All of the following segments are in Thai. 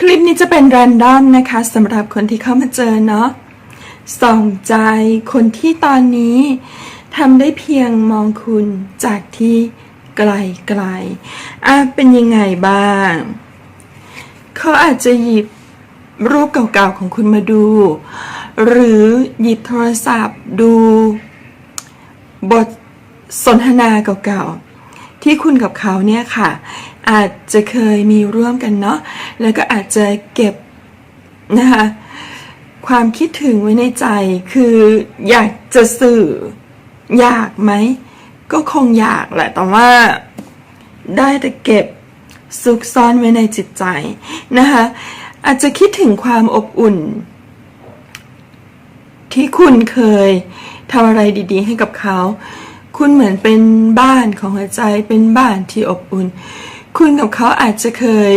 คลิปนี้จะเป็นแรนดอมนะคะสำหรับคนที่เข้ามาเจอเนาะส่องใจคนที่ตอนนี้ทำได้เพียงมองคุณจากที่ไกลไกลๆอะเป็นยังไงบ้าง เขาอาจจะหยิบรูปเก่าๆของคุณมาดู หรือหยิบโทรศัพท์ดู บทสนทนาเก่าๆที่คุณกับเขาเนี่ยค่ะ อาจจะเคยมีร่วมกันเนาะแล้วก็อาจจะเก็บนะคะความคิดถึงไว้ในใจคืออยากจะสื่ออยากไหม ก็คงอยากแหละ แต่ว่าได้แต่เก็บซุกซ่อนไว้ในจิตใจนะคะอาจจะคิดถึงความอบอุ่น ที่คุณเคยทำอะไรดีๆ ให้กับเขา คุณเหมือนเป็นบ้านของหัวใจเป็นบ้านที่อบอุ่น คุณกับเขาอาจจะเคย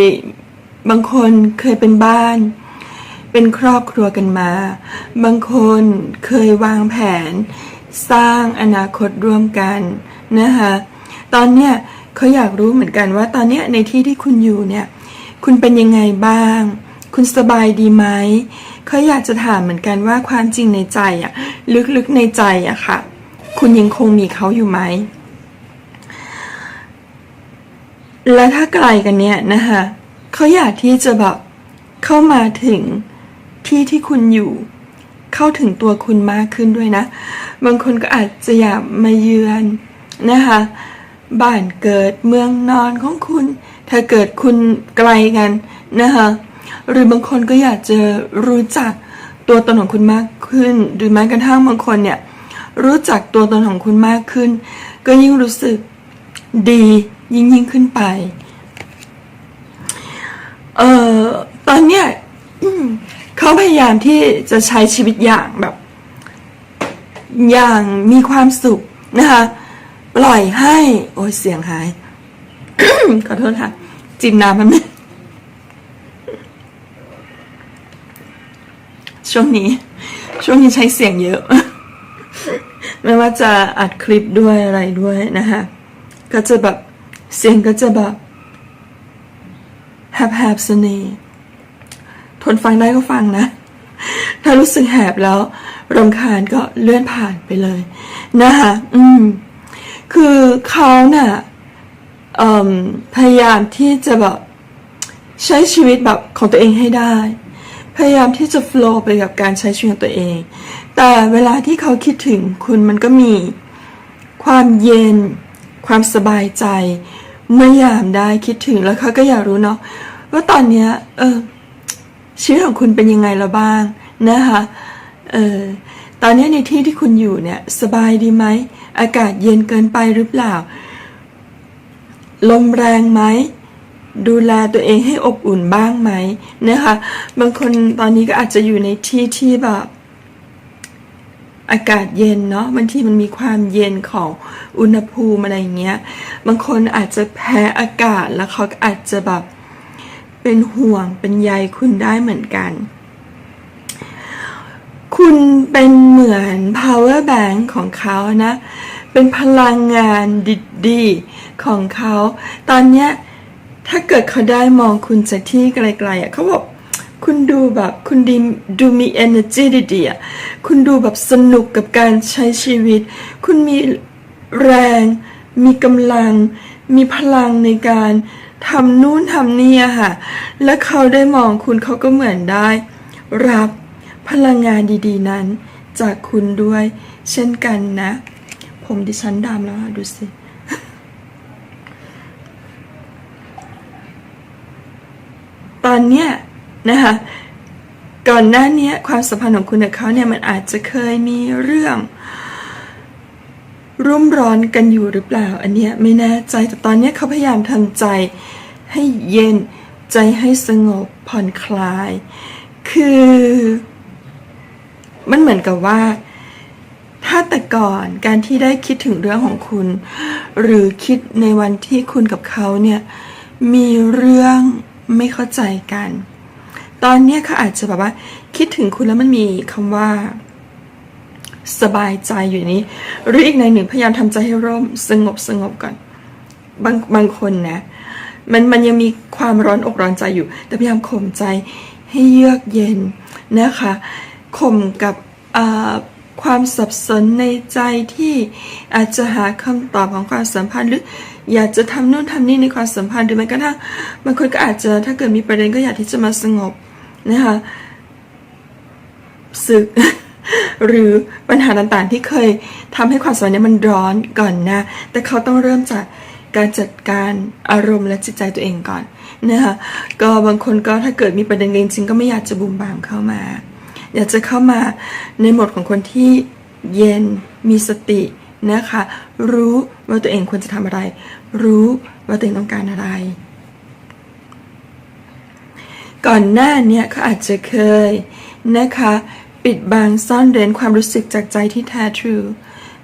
บางคนเคยเป็นบ้าน เป็นครอบครัวกันมา บางคนเคยวางแผน สร้างอนาคตร่วมกันนะคะตอนเนี้ยเขาอยากรู้เหมือนกันว่าตอนเนี้ยในที่ที่คุณอยู่เนี่ย คุณเป็นยังไงบ้าง คุณสบายดีไหมเขาอยากจะถามเหมือนกันว่าความจริงในใจอะลึกๆในใจอะค่ะ คุณยังคงมีเขาอยู่ไหม และถ้าไกลกันเนี่ยนะคะเขาอยากที่จะแบบเข้ามาถึงที่ที่คุณอยู่ เข้าถึงตัวคุณมากขึ้นด้วยนะ บางคนก็อาจจะอยากมาเยือนนะคะบ้านเกิดเมืองนอนของคุณ ถ้าเกิดคุณไกลกันนะคะหรือบางคนก็อยากจะรู้จักตัวตนของคุณมากขึ้น หรือแม้กระทั่งบางคนเนี่ยรู้จักตัวตนของคุณมากขึ้น ก็ยิ่งรู้สึกดี ยิ่งยิ่งขึ้นไป เอ่อตอนเนี้ยเขาพยายามที่จะใช้ชีวิตอย่างแบบ อย่างมีความสุขนะคะ ปล่อยให้ โอ้ยเสียงหาย ขอโทษค่ะ จิมน้ำมันช่วงนี้ ช่วงนี้ใช้เสียงเยอะ ไม่ว่าจะอัดคลิปด้วยอะไรด้วยนะคะ ก็จะแบบ เสียงก็จะแบบแหบแหบๆเสน่ห์ทนฟังได้ก็ฟังนะ ถ้ารู้สึกแหบแล้วรำคาญก็เลื่อนผ่านไปเลยนะคะอืม คือเขาน่ะเอิ่มพยายามที่จะแบบใช้ชีวิตแบบของตัวเองให้ได้ พยายามที่จะโฟล์ไปกับการใช้ชีวิตของตัวเอง แต่เวลาที่เขาคิดถึงคุณมันก็มีความเย็น ความสบายใจ เมื่อยามได้คิดถึงแล้วเขาก็อยากรู้เนาะว่าตอนเนี้ยเออชีวิตของคุณเป็นยังไงแล้วบ้างนะคะเออตอนนี้ในที่ที่คุณอยู่เนี่ยสบายดีไหมอากาศเย็นเกินไปหรือเปล่า ลมแรงไหมดูแลตัวเองให้อบอุ่นบ้างไหมนะคะบางคนตอนนี้ก็อาจจะอยู่ในที่ที่แบบ อากาศเย็นเนาะบางทีมันมีความเย็นของอุณหภูมิอะไรอย่างเงี้ย บางคนอาจจะแพ้อากาศแล้วเขาอาจจะแบบเป็นห่วงเป็นใยคุณได้เหมือนกัน คุณเป็นเหมือน power bank ของเขานะ เป็นพลังงานดีๆของเขา ตอนเนี้ยถ้าเกิดเขาได้มองคุณจากที่ไกลๆอะเขาบอก คุณดูแบบคุณดีดูมี energy ดีๆอะคุณดูแบบสนุกกับการใช้ชีวิต คุณมีแรง มีกำลัง มีพลังในการทำนู่นทำนี่อะค่ะ และเขาได้มองคุณเขาก็เหมือนได้ รับพลังงานดีๆนั้น จากคุณด้วยเช่นกันนะ ผมดิฉันดำแล้วอะดูสิตอนเนี้ย นะคะก่อนหน้านี้ความสัมพันธ์ของคุณกับเขาเนี่ยมันอาจจะเคยมีเรื่องรุ่มร้อนกันอยู่หรือเปล่า อันเนี้ยไม่แน่ใจแต่ตอนนี้เขาพยายามทำใจให้เย็นใจให้สงบผ่อนคลาย คือ มันเหมือนกับว่า ถ้าแต่ก่อนการที่ได้คิดถึงเรื่องของคุณ หรือคิดในวันที่คุณกับเขาเนี่ยมีเรื่องไม่เข้าใจกัน ตอนเนี้ยเขาอาจจะแบบว่าคิดถึงคุณแล้วมันมีคำว่า สบายใจอยู่นี้ หรืออีกในหนึ่งพยายามทำใจให้ร่มสงบสงบก่อน บางบางคนนะมันมันยังมีความร้อนอกร้อนใจอยู่ แต่พยายามข่มใจให้เยือกเย็นนะคะข่มกับความสับสนในใจที่อาจจะหาคำตอบของความสัมพันธ์หรืออยากจะทำนู่นทำนี่ในความสัมพันธ์หรือแม้กระทั่งบางคนก็อาจจะถ้าเกิดมีประเด็นก็อยากที่จะมาสงบ นะคะศึก หรือปัญหาต่างๆ ที่เคยทำให้ความสัมพันธ์นี้มันร้อนก่อนนะ แต่เขาต้องเริ่มจากการจัดการอารมณ์และจิตใจตัวเองก่อนนะคะก็บางคนก็ถ้าเกิดมีประเด็นจริงๆก็ไม่อยากจะบุมบามเข้ามา อยากจะเข้ามาในหมดของคนที่เย็นมีสตินะคะ รู้ว่าตัวเองควรจะทำอะไร รู้ว่าตัวเองต้องการอะไร ก่อนหน้าเนี้ยเขาอาจจะเคยนะคะ ปิดบังซ่อนเร้นความรู้สึกจากใจที่แท้ทรู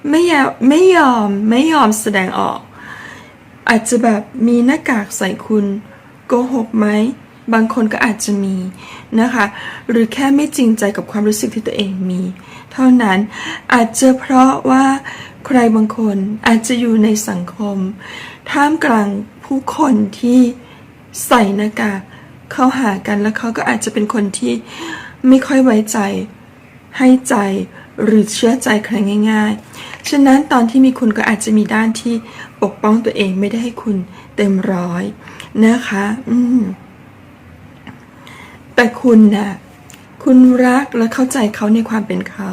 ไม่ยอมไม่ยอมไม่ยอมแสดงออก อาจจะแบบมีหน้ากากใส่คุณโกหกไหมบางคนก็อาจจะมีนะคะ หรือแค่ไม่จริงใจกับความรู้สึกที่ตัวเองมี เท่านั้นอาจจะเพราะว่าใครบางคนอาจจะอยู่ในสังคม ท่ามกลางผู้คนที่ใส่หน้ากาก เข้าหากันแล้วเขาก็อาจจะเป็นคนที่ไม่ค่อยไว้ใจ ให้ใจหรือเชื่อใจใครง่าย ๆ ฉะนั้นตอนที่มีคุณก็อาจจะมีด้านที่ปกป้องตัวเองไม่ได้ให้คุณเต็มร้อยนะคะ อืม แต่คุณนะ่ะ คุณรักและเข้าใจเขาในความเป็นเขา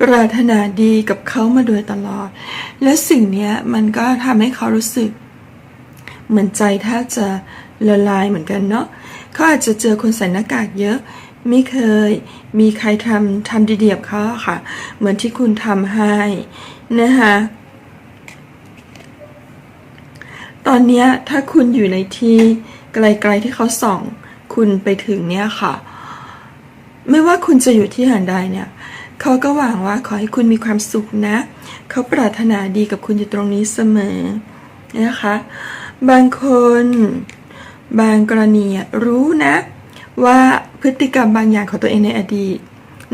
ปรารถนาดีกับเขามาโดยตลอด และสิ่งนี้มันก็ทำให้เขารู้สึก เหมือนใจแทบจะ ละลายเหมือนกันเนาะเขาอาจจะเจอคนใส่หน้ากากเยอะ ไม่เคย มีใครทำทำดีๆกับเขาค่ะ เหมือนที่คุณทำให้นะคะตอนนี้ถ้าคุณอยู่ในที่ไกลๆที่เขาส่อง คุณไปถึงเนี่ยค่ะ ไม่ว่าคุณจะอยู่ที่หันใดเนี่ยเขาก็หวังว่าขอให้คุณมีความสุขนะ เขาปรารถนาดีกับคุณอยู่ตรงนี้เสมอนะคะ บางคน บางกรณีรู้นะว่าพฤติกรรมบางอย่างของตัวเองในอดีต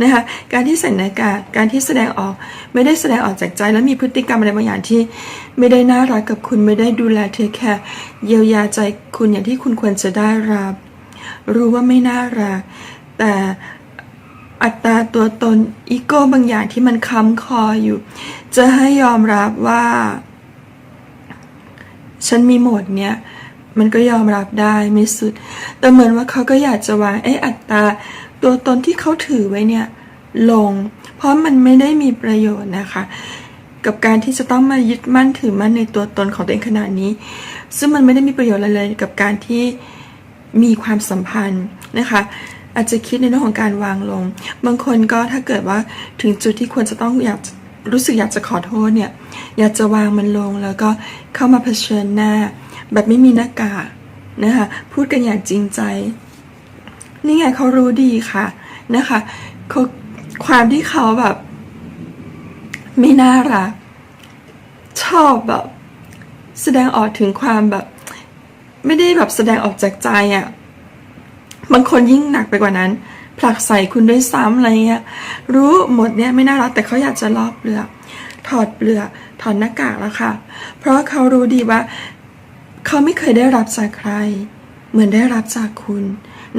นะคะการที่ใส่หน้ากากการที่แสดงออกไม่ได้แสดงออกจากใจ แล้วมีพฤติกรรมอะไรบางอย่างที่ ไม่ได้น่ารักกับคุณไม่ได้ดูแลเธอแค่เยียวยาใจคุณอย่างที่คุณควรจะได้รับ รู้ว่าไม่น่ารัก แต่อัตราตัวตนอีโก้บางอย่างที่มันค้ำคออยู่ จะให้ยอมรับว่า ฉันมีโหมดเนี้ย มันก็ยอมรับได้ไม่สุด แต่เหมือนว่าเขาก็อยากจะวางไอ้อัตราตัวตนที่เขาถือไว้เนี่ยลง เพราะมันไม่ได้มีประโยชน์นะคะ กับการที่จะต้องมายึดมั่นถือมั่นในตัวตนของตัวเองขนาดนี้ ซึ่งมันไม่ได้มีประโยชน์อะไรเลยกับการที่มีความสัมพันธ์นะคะอาจจะคิดในเรื่องของการวางลง บางคนก็ถ้าเกิดว่าถึงจุดที่ควรจะต้องอยากรู้สึกอยากจะขอโทษเนี่ย อยากจะวางมันลงแล้วก็เข้ามาเผชิญหน้า แบบไม่มีหน้ากากนะคะพูดกันอย่างจริงใจ นี่ไงเขารู้ดีค่ะนะคะเขาความที่เขาแบบ ไม่น่ารัก ชอบแบบ แสดงออกถึงความแบบ ไม่ได้แบบแสดงออกจากใจอะ่ะบางคนยิ่งหนักไปกว่านั้น ผลักใส่คุณด้วยซ้ำอะไรเงี้ยรู้หมดเนี่ยไม่น่ารักแต่เขาอยากจะลอกเปลือกถอดเปลือกถอดหน้ากากแล้วค่ะ เพราะเขารู้ดีว่า เขาไม่เคยได้รับจากใคร เหมือนได้รับจากคุณ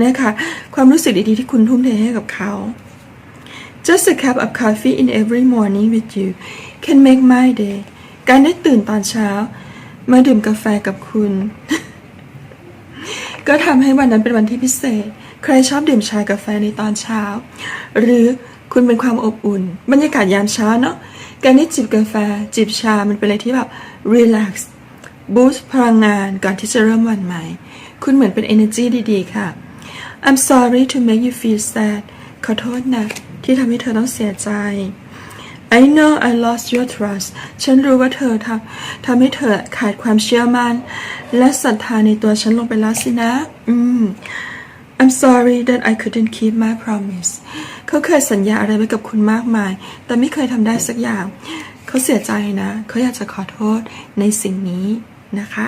นะคะความรู้สึกดีๆที่คุณทุ่มเทให้กับเขา Just a cup of coffee in every morning with you can make my day การได้ตื่นตอนเช้า มาดื่มกาแฟกับคุณ ก็ทำให้วันนั้นเป็นวันที่พิเศษ ใครชอบดื่มชากาแฟในตอนเช้า หรือคุณเป็นความอบอุ่น บรรยากาศยามเช้าเนาะการได้จิบกาแฟจิบชามันเป็นอะไรที่แบบรีแลกซ์ relax boost พลังงานก่อนที่จะเริ่มวันใหม่ คุณเหมือนเป็น energy ดีๆ ค่ะ I'm sorry to make you feel sad ขอโทษนะ ที่ทำให้เธอต้องเสียใจ I know I lost your trust ฉันรู้ว่าเธอทำทำให้เธอขาดความเชื่อมัน่น และศรัทธาในตัวฉันลงไปแล้วสินะ อืม I'm sorry that I couldn't keep my promise เขาเคยสัญญาอะไรไว้กับคุณมากมาย แต่ไม่เคยทำได้สักอย่าง เขาเสียใจนะ เขาอยากจะขอโทษในสิ่งนี้ นะคะ